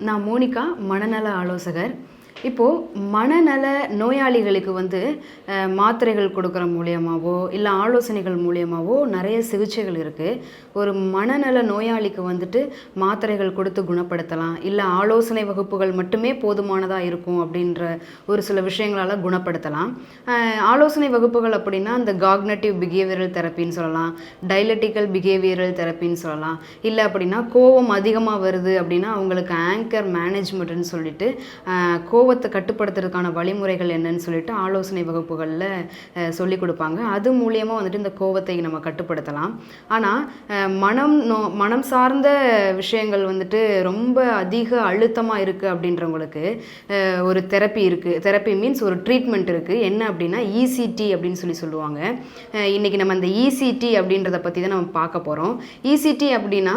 நான் மோனிகா மனநல ஆலோசகர். இப்போது மனநல நோயாளிகளுக்கு வந்து மாத்திரைகள் கொடுக்குற மூலியமாகவோ இல்லை ஆலோசனைகள் மூலியமாகவோ நிறைய சிகிச்சைகள் இருக்குது ஒரு மனநல நோயாளிக்கு வந்துட்டு மாத்திரைகள் கொடுத்து குணப்படுத்தலாம். இல்லை ஆலோசனை வகுப்புகள் மட்டுமே போதுமானதாக இருக்கும் அப்படின்ற ஒரு சில விஷயங்களால் குணப்படுத்தலாம். ஆலோசனை வகுப்புகள் அப்படின்னா இந்த காக்னட்டிவ் பிஹேவியரல் தெரப்பின்னு சொல்லலாம். டைலட்டிக்கல் பிஹேவியரல் தெரப்பின்னு சொல்லலாம். இல்லை அப்படின்னா கோவம் அதிகமாக வருது அப்படின்னா அவங்களுக்கு ஆங்கர் மேனேஜ்மெண்ட்னு சொல்லிட்டு கோ கோவத்தை கட்டுப்படுத்துறதுக்கான வழிமுறைகள் என்னன்னு சொல்லிட்டு ஆலோசனை வகுப்புகளில் சொல்லி கொடுப்பாங்க. அது மூலியமாக வந்துட்டு இந்த கோவத்தை நம்ம கட்டுப்படுத்தலாம். ஆனால் மனம் நோ மனம் சார்ந்த விஷயங்கள் வந்துட்டு ரொம்ப அதிக அழுத்தமாக இருக்குது அப்படின்றவங்களுக்கு ஒரு தெரப்பி இருக்குது தெரப்பி மீன்ஸ் ஒரு ட்ரீட்மெண்ட் இருக்குது என்ன அப்படின்னா இசிடி அப்படின்னு சொல்லி சொல்லுவாங்க. இன்றைக்கி இன்னைக்கு நம்ம அந்த இசிடி அப்படின்றத பற்றி தான் நம்ம பார்க்க போகிறோம் இசிடி அப்படின்னா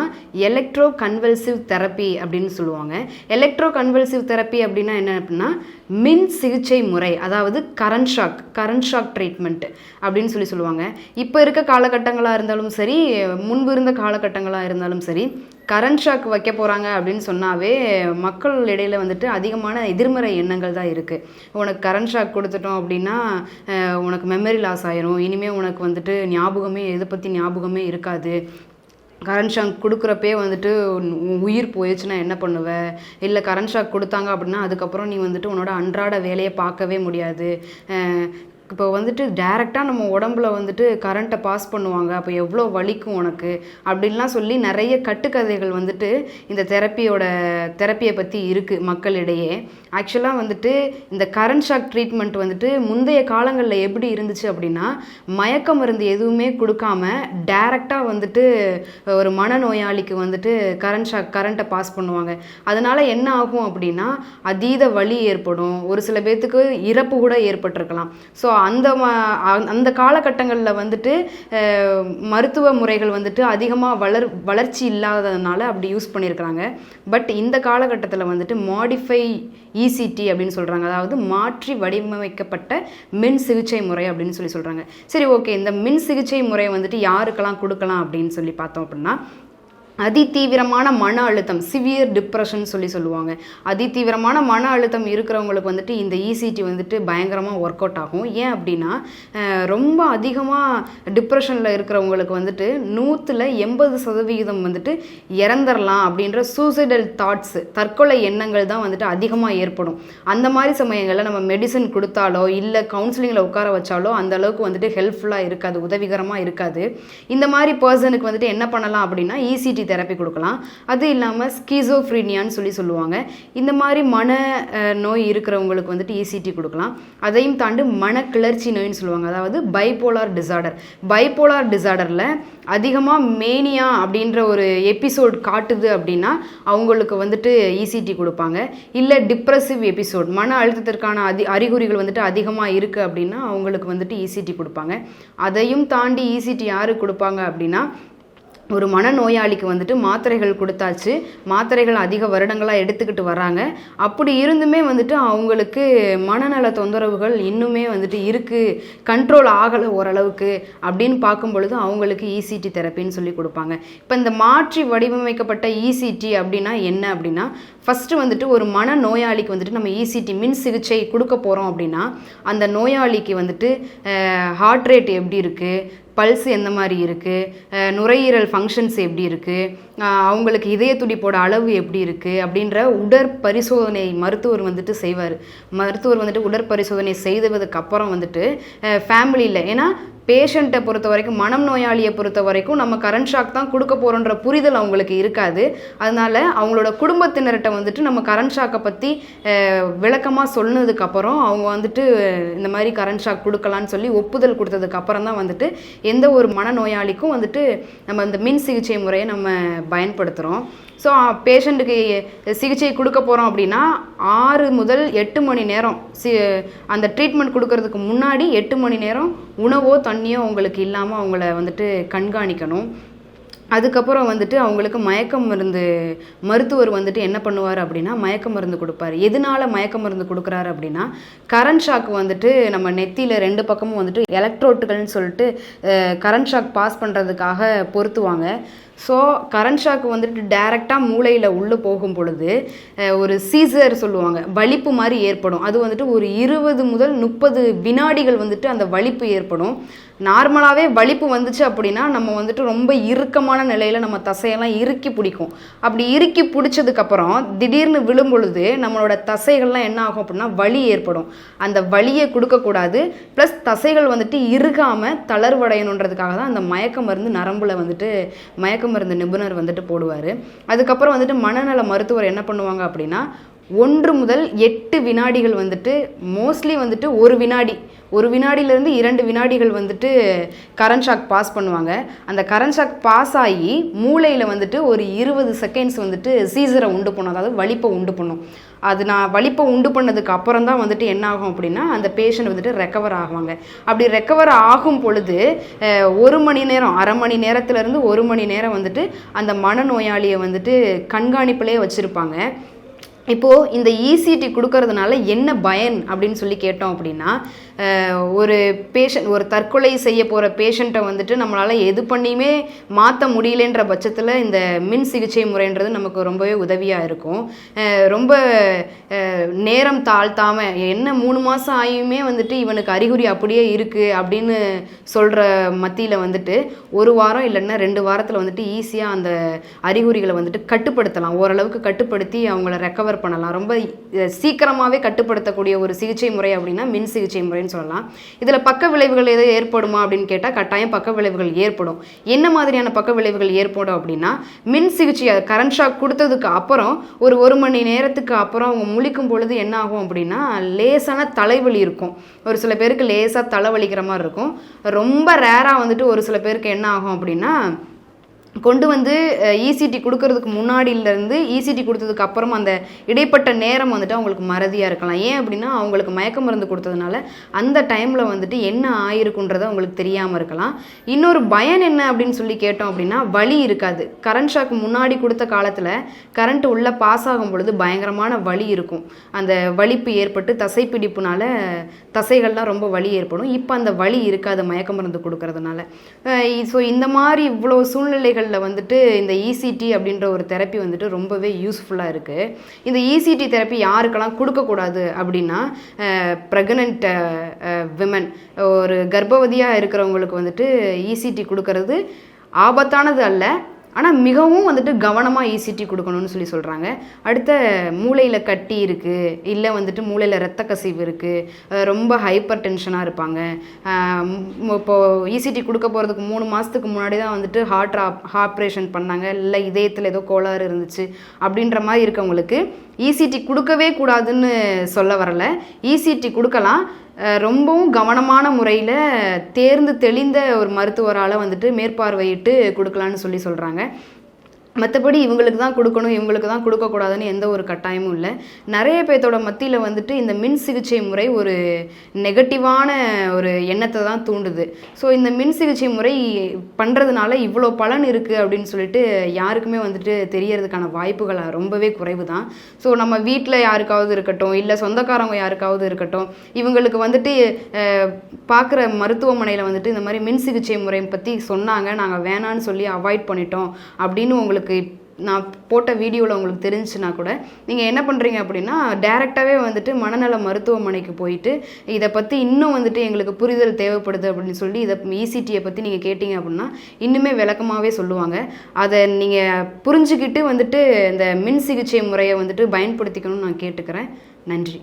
எலக்ட்ரோ கன்வல்சிவ் தெரப்பி அப்படின்னு சொல்லுவாங்க. எலக்ட்ரோ கன்வல்சிவ் தெரப்பி அப்படின்னா என்ன அப்படின்னா மின் சிகிச்சை முறை அதாவது current shock current shock treatment அப்படின்னு சொல்லி சொல்லுவாங்க. இப்போ இருக்க காலகட்டங்களாக இருந்தாலும் சரி முன்பு இருந்த காலகட்டங்களாக இருந்தாலும் சரி கரண்ட் ஷாக் வைக்க போகிறாங்க அப்படின்னு சொன்னாவே மக்கள் இடையில வந்துட்டு அதிகமான எதிர்மறை எண்ணங்கள் தான் இருக்குது உனக்கு கரண்ட் ஷாக் கொடுத்துட்டோம் அப்படின்னா உனக்கு மெமரி லாஸ் ஆயிரும். இனிமேல் உனக்கு வந்துட்டு ஞாபகமே எதை பற்றி ஞாபகமே இருக்காது. கரண்ட் ஷாக் கொடுக்குறப்பே வந்துட்டு உயிர் போயிடுச்சுன்னா என்ன பண்ணுவ? இல்லை கரண்ட் ஷாக் கொடுத்தாங்க அப்படின்னா அதுக்கப்புறம் நீ வந்துட்டு உன்னோட அன்றாட வேலையை பார்க்கவே முடியாது. இப்போ வந்துட்டு டைரெக்டாக நம்ம உடம்புல வந்துட்டு கரண்ட்டை பாஸ் பண்ணுவாங்க. அப்போ எவ்வளோ வலிக்கும் உனக்கு? அப்படின்லாம் சொல்லி நிறைய கட்டுக்கதைகள் வந்துட்டு இந்த தெரப்பியோட தெரப்பியை பற்றி இருக்குது மக்களிடையே. ஆக்சுவலாக வந்துட்டு இந்த கரண்ட் ஷாக் ட்ரீட்மெண்ட் வந்துட்டு முந்தைய காலங்களில் எப்படி இருந்துச்சு அப்படின்னா மயக்க மருந்து எதுவுமே கொடுக்காம டைரெக்டாக வந்துட்டு ஒரு மனநோயாளிக்கு வந்துட்டு கரண்ட் ஷாக் கரண்ட்டை பாஸ் பண்ணுவாங்க. அதனால் என்ன ஆகும் அப்படின்னா அதீத வலி ஏற்படும். ஒரு சில பேர்த்துக்கு இறப்பு கூட ஏற்பட்டிருக்கலாம். ஸோ அந்த அந்த காலகட்டங்களில் வந்துட்டு மருத்துவ முறைகள் வந்துட்டு அதிகமாக வளர் வளர்ச்சி இல்லாததுனால அப்படி யூஸ் பண்ணியிருக்கிறாங்க. பட் இந்த காலகட்டத்தில் வந்துட்டு மாடிஃபை இசிடி அப்படின்னு சொல்கிறாங்க அதாவது மாற்றி வடிவமைக்கப்பட்ட மின் சிகிச்சை முறை அப்படின்னு சொல்லி சொல்கிறாங்க சரி ஓகே. இந்த மின் சிகிச்சை முறை வந்துட்டு யாருக்கெல்லாம் கொடுக்கலாம் அப்படின்னு சொல்லி பார்த்தோம் அப்படின்னா அதிதீவிரமான மன அழுத்தம் சிவியர் டிப்ரெஷன் சொல்லி சொல்லுவாங்க. அதிதீவிரமான மன அழுத்தம் இருக்கிறவங்களுக்கு வந்துட்டு இந்த இசிடி வந்துட்டு பயங்கரமாக ஒர்க் அவுட் ஆகும். ஏன் அப்படின்னா ரொம்ப அதிகமாக டிப்ரெஷனில் இருக்கிறவங்களுக்கு வந்துட்டு நூற்றில் எண்பது சதவிகிதம் வந்துட்டு இறந்துடலாம் அப்படின்ற சூசைடல் தாட்ஸ் தற்கொலை எண்ணங்கள் தான் வந்துட்டு அதிகமாக ஏற்படும். அந்த மாதிரி சமயங்களில் நம்ம மெடிசன் கொடுத்தாலோ இல்லை கவுன்சிலிங்கில் உட்கார வச்சாலோ அந்த அளவுக்கு வந்துட்டு ஹெல்ப்ஃபுல்லாக இருக்காது உதவிகரமாக இருக்காது. இந்த மாதிரி பர்சனுக்கு வந்துட்டு என்ன பண்ணலாம் அப்படின்னா இசிடி தெரப்பி கொடுக்கலாம். அது இல்லாமல் ஸ்கீசோஃப்ரீனியான்னு சொல்லி சொல்லுவாங்க. இந்த மாதிரி மன நோய் இருக்கிறவங்களுக்கு வந்துட்டு இசிடி கொடுக்கலாம். அதையும் தாண்டி மன கிளர்ச்சி நோயின்னு சொல்லுவாங்க. அதாவது பைபோலார் டிசார்டர் பைபோலார் டிசார்டரில் அதிகமாக மேனியா அப்படின்ற ஒரு எபிசோட் காட்டுது அப்படின்னா அவங்களுக்கு வந்துட்டு இசிடி கொடுப்பாங்க. இல்லை டிப்ரெசிவ் எபிசோட் மன அழுத்தத்திற்கான அதி அறிகுறிகள் வந்துட்டு அதிகமாக இருக்குது அப்படின்னா அவங்களுக்கு வந்துட்டு இசிடி கொடுப்பாங்க. அதையும் தாண்டி இசிடி யாருக்கு கொடுப்பாங்க அப்படின்னா ஒரு மனநோயாளிக்கு வந்துட்டு மாத்திரைகள் கொடுத்தாச்சு. மாத்திரைகள் அதிக வருடங்களாக எடுத்துக்கிட்டு வராங்க. அப்படி இருந்துமே வந்துட்டு அவங்களுக்கு மனநல தொந்தரவுகள் இன்னுமே வந்துட்டு இருக்குது கண்ட்ரோல் ஆகலை ஓரளவுக்கு அப்படின்னு பார்க்கும் பொழுது அவங்களுக்கு இசிடி தெரப்பின்னு சொல்லி கொடுப்பாங்க. இப்போ இந்த மாற்றி வடிவமைக்கப்பட்ட இசிடி அப்படின்னா என்ன அப்படின்னா ஃபஸ்ட்டு வந்துட்டு ஒரு மன நோயாளிக்கு வந்துட்டு நம்ம இசிடி மின் சிகிச்சை கொடுக்க போகிறோம் அப்படின்னா அந்த நோயாளிக்கு வந்துட்டு ஹார்ட் ரேட் எப்படி இருக்குது பல்ஸ் எந்த மாதிரி இருக்குது நுரையீரல் ஃபங்க்ஷன்ஸ் எப்படி இருக்குது அவங்களுக்கு இதய துடிப்போட அளவு எப்படி இருக்குது அப்படின்ற உடற்பரிசோதனை மருத்துவர் வந்துட்டு செய்வார். மருத்துவர் வந்துட்டு உடற்பரிசோதனை செய்ததுக்கு அப்புறம் வந்துட்டு ஃபேமிலியில் ஏன்னா பேஷண்ட்டை பொறுத்த வரைக்கும் மனம் நோயாளியை பொறுத்த வரைக்கும் நம்ம கரண்ட் ஷாக் தான் கொடுக்க போகிறோன்ற புரிதல் அவங்களுக்கு இருக்காது. அதனால அவங்களோட குடும்பத்தினர்கிட்ட வந்துட்டு நம்ம கரண்ட் ஷாக்கை பற்றி விளக்கமாக சொன்னதுக்கப்புறம் அவங்க வந்துட்டு இந்த மாதிரி கரண்ட் ஷாக் கொடுக்கலான்னு சொல்லி ஒப்புதல் கொடுத்ததுக்கப்புறம் தான் வந்துட்டு எந்த ஒரு மனநோயாளிக்கும் வந்துட்டு நம்ம இந்த மின் சிகிச்சை முறையை நம்ம பயன்படுத்துகிறோம் ஸோ பேஷண்ட்டுக்கு சிகிச்சை கொடுக்க போகிறோம் அப்படின்னா ஆறு முதல் எட்டு மணி நேரம் சி அந்த ட்ரீட்மெண்ட் கொடுக்கறதுக்கு முன்னாடி எட்டு மணி நேரம் உணவோ தண்ணியோ அவங்களுக்கு இல்லாமல் அவங்கள வந்துட்டு கண்காணிக்கணும். அதுக்கப்புறம் வந்துட்டு அவங்களுக்கு மயக்க மருந்து மருத்துவர் வந்துட்டு என்ன பண்ணுவார் அப்படின்னா மயக்க மருந்து கொடுப்பாரு. எதனால மயக்க மருந்து கொடுக்குறாரு அப்படின்னா கரண்ட் ஷாக் வந்துட்டு நம்ம நெத்தியில் ரெண்டு பக்கமும் வந்துட்டு எலக்ட்ரோட்டுகள்னு சொல்லிட்டு கரண்ட் ஷாக் பாஸ் பண்ணுறதுக்காக பொருத்துவாங்க. ஸோ கரண்ட் ஷாக் வந்துட்டு டேரெக்டாக மூளையில் உள்ளே போகும் பொழுது ஒரு சீசர் சொல்லுவாங்க வலிப்பு மாதிரி ஏற்படும். அது வந்துட்டு ஒரு இருபது முதல் முப்பது வினாடிகள் வந்துட்டு அந்த வலிப்பு ஏற்படும். நார்மலாகவே வலிப்பு வந்துச்சு அப்படின்னா நம்ம வந்துட்டு ரொம்ப இறுக்கமான நிலையில் நம்ம தசையெல்லாம் இறுக்கி பிடிக்கும். அப்படி இறுக்கி பிடிச்சதுக்கப்புறம் திடீர்னு விழும் பொழுது நம்மளோட தசைகள்லாம் என்ன ஆகும் அப்படின்னா வலி ஏற்படும். அந்த வலியை கொடுக்கக்கூடாது. ப்ளஸ் தசைகள் வந்துட்டு இறுகாமல் தளர்வடையணுன்றதுக்காக தான் அந்த மயக்க மருந்து நரம்பில் வந்துட்டு மயக்க மருந்து நிபுணர் வந்துட்டு போடுவார். அதுக்கப்புறம் வந்துட்டு மனநல மருத்துவர் என்ன பண்ணுவாங்க அப்படின்னா ஒன்று முதல் எட்டு வினாடிகள் வந்துட்டு மோஸ்ட்லி வந்துட்டு ஒரு வினாடி ஒரு வினாடியிலேருந்து இரண்டு வினாடிகள் வந்துட்டு கரண்ட் ஷாக் பாஸ் பண்ணுவாங்க. அந்த கரண்ட் ஷாக் பாஸ் ஆகி மூளையில் வந்துட்டு ஒரு இருபது செகண்ட்ஸ் வந்துட்டு சீசரை உண்டு பண்ணும். அதாவது வலிப்பை உண்டு பண்ணும். அது நான் வலிப்பை உண்டு பண்ணதுக்கு அப்புறம் தான் வந்துட்டு என்ன ஆகும் அப்படின்னா அந்த பேஷண்ட் வந்துட்டு ரெக்கவர் ஆகுவாங்க. அப்படி ரெக்கவர் ஆகும் பொழுது ஒரு மணி நேரம் அரை மணி நேரத்துலேருந்து ஒரு மணி நேரம் வந்துட்டு அந்த மனநோயாளியை வந்துட்டு கண்காணிப்பிலே வச்சுருப்பாங்க. இப்போது இந்த இசிடி கொடுக்கறதுனால என்ன பயன் அப்படின்னு சொல்லி கேட்டோம் அப்படின்னா ஒரு பேஷண்ட் ஒரு தற்கொலை செய்ய போகிற பேஷண்ட்டை வந்துட்டு நம்மளால் எது பண்ணியுமே மாற்ற முடியலன்ற பட்சத்தில் இந்த மின் சிகிச்சை முறைன்றது நமக்கு ரொம்பவே உதவியாக இருக்கும். ரொம்ப நேரம் தாழ்த்தாமல் என்ன மூணு மாதம் ஆகியுமே வந்துட்டு இவனுக்கு அறிகுறி அப்படியே இருக்குது அப்படின்னு சொல்கிற மத்தியில் வந்துட்டு ஒரு வாரம் இல்லைன்னா ரெண்டு வாரத்தில் வந்துட்டு ஈஸியாக அந்த அறிகுறிகளை வந்துட்டு கட்டுப்படுத்தலாம். ஓரளவுக்கு கட்டுப்படுத்தி அவங்கள ரெக்கவர் பண்ணலாம். ரொம்ப சீக்கிரமாகவே கட்டுப்படுத்தக்கூடிய ஒரு சிகிச்சை முறை அப்படின்னா மின் சிகிச்சை முறைன்னு சொல்லலாம். இதில் பக்க விளைவுகள் எதுவும் ஏற்படுமா அப்படின்னு கேட்டால் கட்டாயம் பக்க விளைவுகள் ஏற்படும். என்ன மாதிரியான பக்க விளைவுகள் ஏற்படும் அப்படின்னா மின் சிகிச்சை கரண்ட் ஷாக் கொடுத்ததுக்கு அப்புறம் ஒரு ஒரு மணி நேரத்துக்கு அப்புறம் அவங்க முழிக்கும் பொழுது என்ன ஆகும் அப்படின்னா லேசான தலைவலி இருக்கும். ஒரு சில பேருக்கு லேசாக தலைவலிக்கிற மாதிரி இருக்கும். ரொம்ப ரேராக வந்துட்டு ஒரு சில பேருக்கு என்ன ஆகும் அப்படின்னா கொண்டு வந்து இசிடி கொடுக்கறதுக்கு முன்னாடியிலேருந்து இசிடி கொடுத்ததுக்கு அப்புறம் அந்த இடைப்பட்ட நேரம் வந்துட்டு அவங்களுக்கு மறதியாக இருக்கலாம். ஏன் அப்படின்னா அவங்களுக்கு மயக்க மருந்து கொடுத்ததுனால அந்த டைமில் வந்துட்டு என்ன ஆயிருக்குன்றதை அவங்களுக்கு தெரியாமல் இருக்கலாம். இன்னொரு பயன் என்ன அப்படின்னு சொல்லி கேட்டோம் அப்படின்னா வலி இருக்காது. கரண்ட் ஷாக்கு முன்னாடி கொடுத்த காலத்தில் கரண்ட் உள்ளே பாஸ் ஆகும் பொழுது பயங்கரமான வலி இருக்கும். அந்த வலிப்பு ஏற்பட்டு தசைப்பிடிப்புனால தசைகள்லாம் ரொம்ப வலி ஏற்படும். இப்போ அந்த வலி இருக்காது மயக்க மருந்து கொடுக்கறதுனால. ஸோ இந்த மாதிரி இவ்வளோ சூழ்நிலைகள் சூழ்நிலைகளில் வந்துட்டு இந்த இசிடி அப்படின்ற ஒரு தெரப்பி வந்துட்டு ரொம்பவே யூஸ்ஃபுல்லாக இருக்குது இந்த இசிடி தெரப்பி யாருக்கெல்லாம் கொடுக்கக்கூடாது அப்படின்னா ப்ரெக்னென்ட் விமன் ஒரு கர்ப்பவதியாக இருக்கிறவங்களுக்கு வந்துட்டு இசிடி கொடுக்கறது ஆபத்தானது அல்ல. ஆனால் மிகவும் வந்துட்டு கவனமாக இசிடி கொடுக்கணும்னு சொல்லி சொல்கிறாங்க அடுத்த மூளையில் கட்டி இருக்குது இல்லை வந்துட்டு மூளையில் ரத்த கசிவு இருக்குது ரொம்ப ஹைப்பர் டென்ஷனாக இருப்பாங்க. இப்போது இசிடி கொடுக்க போகிறதுக்கு மூணு மாதத்துக்கு முன்னாடி தான் வந்துட்டு ஹார்ட் ஆப்ரேஷன் பண்ணாங்க. இல்லை இதயத்தில் ஏதோ கோளாறு இருந்துச்சு அப்படின்ற மாதிரி இருக்கவங்களுக்கு இசிடி கொடுக்கவே கூடாதுன்னு சொல்ல வரல. இசிடி கொடுக்கலாம். ரொம்பவும் கவனமான முறையில் தேர்ந்து தெளிந்த ஒரு மருத்துவரால் வந்துட்டு மேற்பார்வையிட்டு கொடுக்கலான்னு சொல்லி சொல்கிறாங்க மற்றபடி இவங்களுக்கு தான் கொடுக்கணும் இவங்களுக்கு தான் கொடுக்கக்கூடாதுன்னு எந்த ஒரு கட்டாயமும் இல்லை. நிறைய பேர்த்தோட மத்தியில் வந்துட்டு இந்த மின் சிகிச்சை முறை ஒரு நெகட்டிவான ஒரு எண்ணத்தை தான் தூண்டுது. ஸோ இந்த மின் சிகிச்சை முறை பண்ணுறதுனால இவ்வளோ பலன் இருக்குது அப்படின்னு சொல்லிட்டு யாருக்குமே வந்துட்டு தெரியறதுக்கான வாய்ப்புகள் ரொம்பவே குறைவு தான். ஸோ நம்ம வீட்டில் யாருக்காவது இருக்கட்டும் இல்லை சொந்தக்காரங்க யாருக்காவது இருக்கட்டும் இவங்களுக்கு வந்துட்டு பார்க்குற மருத்துவமனையில் வந்துட்டு இந்த மாதிரி மின் சிகிச்சை முறை பற்றி சொன்னாங்க நாங்கள் வேணான்னு சொல்லி அவாய்ட் பண்ணிட்டோம் அப்படின்னு உங்களுக்கு உங்களுக்கு நான் போட்ட வீடியோவில் உங்களுக்கு தெரிஞ்சுன்னா கூட நீங்கள் என்ன பண்ணுறீங்க அப்படின்னா டேரெக்டாகவே வந்துட்டு மனநல மருத்துவமனைக்கு போயிட்டு இதை பற்றி இன்னும் வந்துட்டு எங்களுக்கு புரிதல் தேவைப்படுது அப்படின்னு சொல்லி இதை இசிடியை பற்றி நீங்கள் கேட்டிங்க அப்படின்னா இன்னுமே விளக்கமாகவே சொல்லுவாங்க. அதை நீங்கள் புரிஞ்சுக்கிட்டு வந்துட்டு இந்த மின் சிகிச்சை முறையை வந்துட்டு பயன்படுத்திக்கணும்னு நான் கேட்டுக்கிறேன். நன்றி.